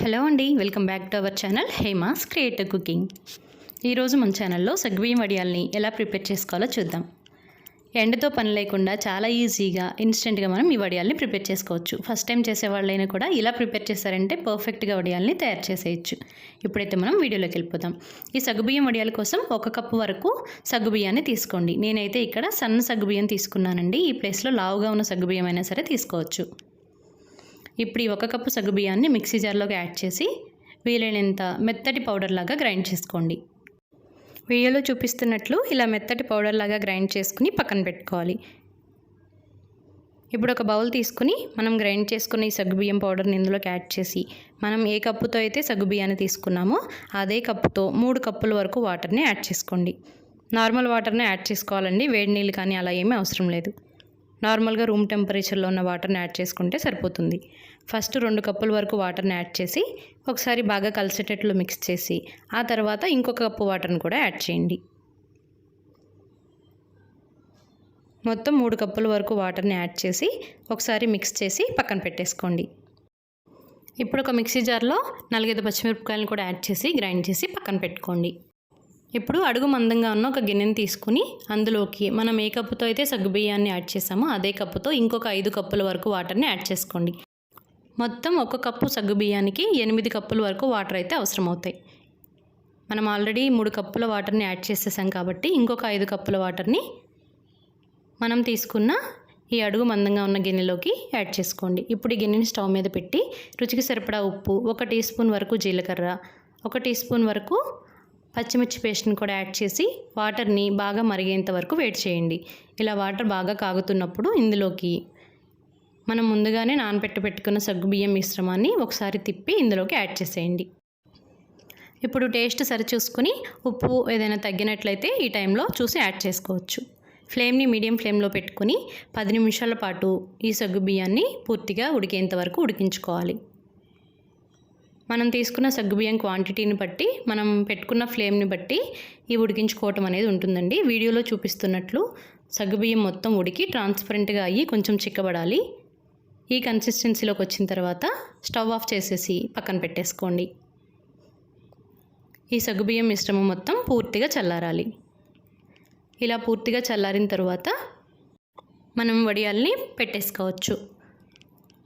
Hello అండి welcome back to our channel Hema's creative cooking. ఈరోజు మన ఛానల్లో సగ్బియ్యం వడియాల్ని ఎలా ప్రిపేర్ చేసుకోవాలో చూద్దాం. ఎండతో పని లేకుండా చాలా ఈజీగా ఇన్స్టెంట్గా మనం ఈ వడియాల్ని ప్రిపేర్ చేసుకోవచ్చు. ఫస్ట్ టైం చేసే వాళ్ళైనా కూడా ఇలా ప్రిపేర్ చేశారంటే పర్ఫెక్ట్గా వడియాల్ని తయారు చేసేయచ్చు. ఇప్పుడైతే మనం వీడియోలోకి వెళ్ళిపోదాం. ఈ సగ్గుబియ్యం వడియాల కోసం ఒక కప్పు వరకు సగ్గుబియ్యాన్ని తీసుకోండి. నేనైతే ఇక్కడ సన్న సగ్గుబియ్యం తీసుకున్నానండి. ఈ ప్లేస్లో లావుగా ఉన్న సగ్గుబియ్యం అయినా సరే తీసుకోవచ్చు. ఇప్పుడు ఈ ఒక కప్పు సగ్గుబియ్యాన్ని మిక్సీ జార్లోకి యాడ్ చేసి వీలైనంత మెత్తటి పౌడర్ లాగా గ్రైండ్ చేసుకోండి. వీడియోలో చూపిస్తున్నట్లు ఇలా మెత్తటి పౌడర్ లాగా గ్రైండ్ చేసుకుని పక్కన పెట్టుకోవాలి. ఇప్పుడు ఒక బౌల్ తీసుకుని మనం గ్రైండ్ చేసుకున్న ఈ సగ్గుబియ్యం పౌడర్ని ఇందులోకి యాడ్ చేసి మనం ఏ కప్పుతో అయితే సగ్గుబియ్యాన్ని తీసుకున్నామో అదే కప్పుతో మూడు కప్పుల వరకు వాటర్ని యాడ్ చేసుకోండి. నార్మల్ వాటర్ని యాడ్ చేసుకోవాలండి. వేడి నీళ్ళు కానీ అలా ఏమీ అవసరం లేదు. నార్మల్గా రూమ్ టెంపరేచర్లో ఉన్న వాటర్ని యాడ్ చేసుకుంటే సరిపోతుంది. ఫస్ట్ రెండు కప్పుల వరకు వాటర్ని యాడ్ చేసి ఒకసారి బాగా కలిసేటట్లు మిక్స్ చేసి ఆ తర్వాత ఇంకొక కప్పు వాటర్ని కూడా యాడ్ చేయండి. మొత్తం మూడు కప్పుల వరకు వాటర్ని యాడ్ చేసి ఒకసారి మిక్స్ చేసి పక్కన పెట్టేసుకోండి. ఇప్పుడు ఒక మిక్సీ జార్లో నాలుగైదు పచ్చిమిరపకాయలను కూడా యాడ్ చేసి గ్రైండ్ చేసి పక్కన పెట్టుకోండి. ఇప్పుడు అడుగు మందంగా ఉన్న ఒక గిన్నెని తీసుకుని అందులోకి మనం ఏ కప్పుతో అయితే సగ్గుబియ్యాన్ని యాడ్ చేసామో అదే కప్పుతో ఇంకొక ఐదు కప్పుల వరకు వాటర్ని యాడ్ చేసుకోండి. మొత్తం ఒక కప్పు సగ్గుబియ్యానికి ఎనిమిది కప్పుల వరకు వాటర్ అయితే అవసరమవుతాయి. మనం ఆల్రెడీ మూడు కప్పుల వాటర్ని యాడ్ చేసేసాం కాబట్టి ఇంకొక ఐదు కప్పుల వాటర్ని మనం తీసుకున్న ఈ అడుగు మందంగా ఉన్న గిన్నెలోకి యాడ్ చేసుకోండి. ఇప్పుడు ఈ గిన్నెని స్టవ్ మీద పెట్టి రుచికి సరిపడా ఉప్పు ఒక టీ స్పూన్ వరకు జీలకర్ర ఒక టీ స్పూన్ వరకు పచ్చిమిర్చి పేస్ట్ని కూడా యాడ్ చేసి వాటర్ని బాగా మరిగేంత వరకు వెయిట్ చేయండి. ఇలా వాటర్ బాగా కాగుతున్నప్పుడు ఇందులోకి మనం ముందుగానే నానబెట్టి పెట్టుకున్న సగ్గుబియ్యం మిశ్రమాన్ని ఒకసారి తిప్పి ఇందులోకి యాడ్ చేసేయండి. ఇప్పుడు టేస్ట్ సరిచూసుకుని ఉప్పు ఏదైనా తగ్గినట్లయితే ఈ టైంలో చూసి యాడ్ చేసుకోవచ్చు. ఫ్లేమ్ని మీడియం ఫ్లేమ్లో పెట్టుకుని పది నిమిషాల పాటు ఈ సగ్గుబియ్యాన్ని పూర్తిగా ఉడికేంత వరకు ఉడికించుకోవాలి. మనం తీసుకున్న సగ్గుబియ్యం క్వాంటిటీని బట్టి మనం పెట్టుకున్న ఫ్లేమ్ని బట్టి ఈ ఉడికించుకోవటం అనేది ఉంటుందండి. వీడియోలో చూపిస్తున్నట్లు సగ్గుబియ్యం మొత్తం ఉడికి ట్రాన్స్పరెంట్గా అయ్యి కొంచెం చిక్కబడాలి. ఈ కన్సిస్టెన్సీలోకి వచ్చిన తర్వాత స్టవ్ ఆఫ్ చేసేసి పక్కన పెట్టేసుకోండి. ఈ సగ్గుబియ్యం మిశ్రమం మొత్తం పూర్తిగా చల్లారాలి. ఇలా పూర్తిగా చల్లారిన తర్వాత మనం వడియాల్ని పెట్టేసుకోవచ్చు.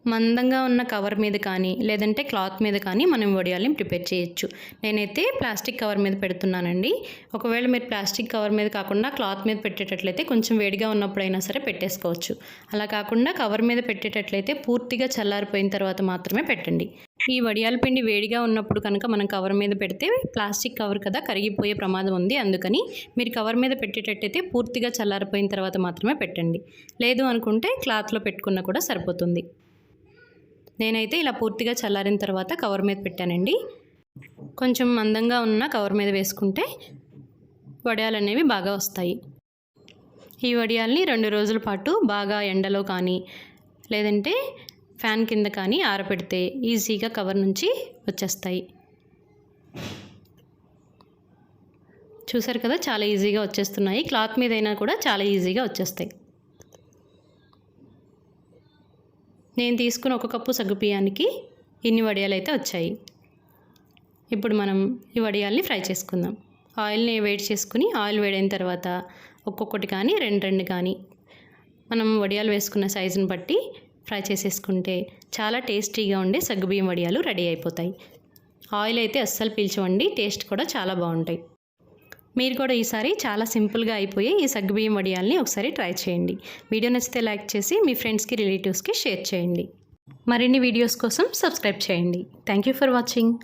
మందంగా ఉన్న కవర్ మీద కానీ లేదంటే క్లాత్ మీద కానీ మనం వడియాల్ని ప్రిపేర్ చేయొచ్చు. నేనైతే ప్లాస్టిక్ కవర్ మీద పెడుతున్నానండి. ఒకవేళ మీరు ప్లాస్టిక్ కవర్ మీద కాకుండా క్లాత్ మీద పెట్టేటట్లయితే కొంచెం వేడిగా ఉన్నప్పుడైనా సరే పెట్టేసుకోవచ్చు. అలా కాకుండా కవర్ మీద పెట్టేటట్లయితే పూర్తిగా చల్లారిపోయిన తర్వాత మాత్రమే పెట్టండి. ఈ వడియాల పిండి వేడిగా ఉన్నప్పుడు కనుక మనం కవర్ మీద పెడితే ప్లాస్టిక్ కవర్ కదా కరిగిపోయే ప్రమాదం ఉంది. అందుకని మీరు కవర్ మీద పెట్టేటట్టయితే పూర్తిగా చల్లారిపోయిన తర్వాత మాత్రమే పెట్టండి. లేదు అనుకుంటే క్లాత్లో పెట్టుకున్నా కూడా సరిపోతుంది. నేనైతే ఇలా పూర్తిగా చల్లారిన తర్వాత కవర్ మీద పెట్టానండి. కొంచెం మందంగా ఉన్న కవర్ మీద వేసుకుంటే వడియాలు అనేవి బాగా వస్తాయి. ఈ వడియాల్ని రెండు రోజుల పాటు బాగా ఎండలో కానీ లేదంటే ఫ్యాన్ కింద కానీ ఆరపెడితే ఈజీగా కవర్ నుంచి వచ్చేస్తాయి. చూసారు కదా చాలా ఈజీగా వచ్చేస్తున్నాయి. క్లాత్ మీద అయినా కూడా చాలా ఈజీగా వచ్చేస్తాయి. నేను తీసుకున్న ఒక కప్పు సగ్గుబియ్యానికి ఇన్ని వడియాలు అయితే వచ్చాయి? ఇప్పుడు మనం ఈ వడియాల్ని ఫ్రై చేసుకుందాం. ఆయిల్ని వేడి చేసుకుని ఆయిల్ వేడైన తర్వాత ఒక్కొక్కటి కానీ రెండు రెండు కానీ మనం వడియాలు వేసుకున్న సైజుని బట్టి ఫ్రై చేసేసుకుంటే చాలా టేస్టీగా ఉండే సగ్గుబియ్యం వడియాలు రెడీ అయిపోతాయి. ఆయిల్ అయితే అస్సలు పీల్చవండి టేస్ట్ కూడా చాలా బాగుంటాయి. మీరు కూడా ఈసారి చాలా సింపుల్గా అయిపోయే ఈ సగ్గుబియ్యం వడియాల్ని ఒకసారి ట్రై చేయండి. వీడియో నచ్చితే లైక్ చేసి మీ ఫ్రెండ్స్కి రిలేటివ్స్కి షేర్ చేయండి. మరిన్ని వీడియోస్ కోసం సబ్స్క్రైబ్ చేయండి. Thank you for watching.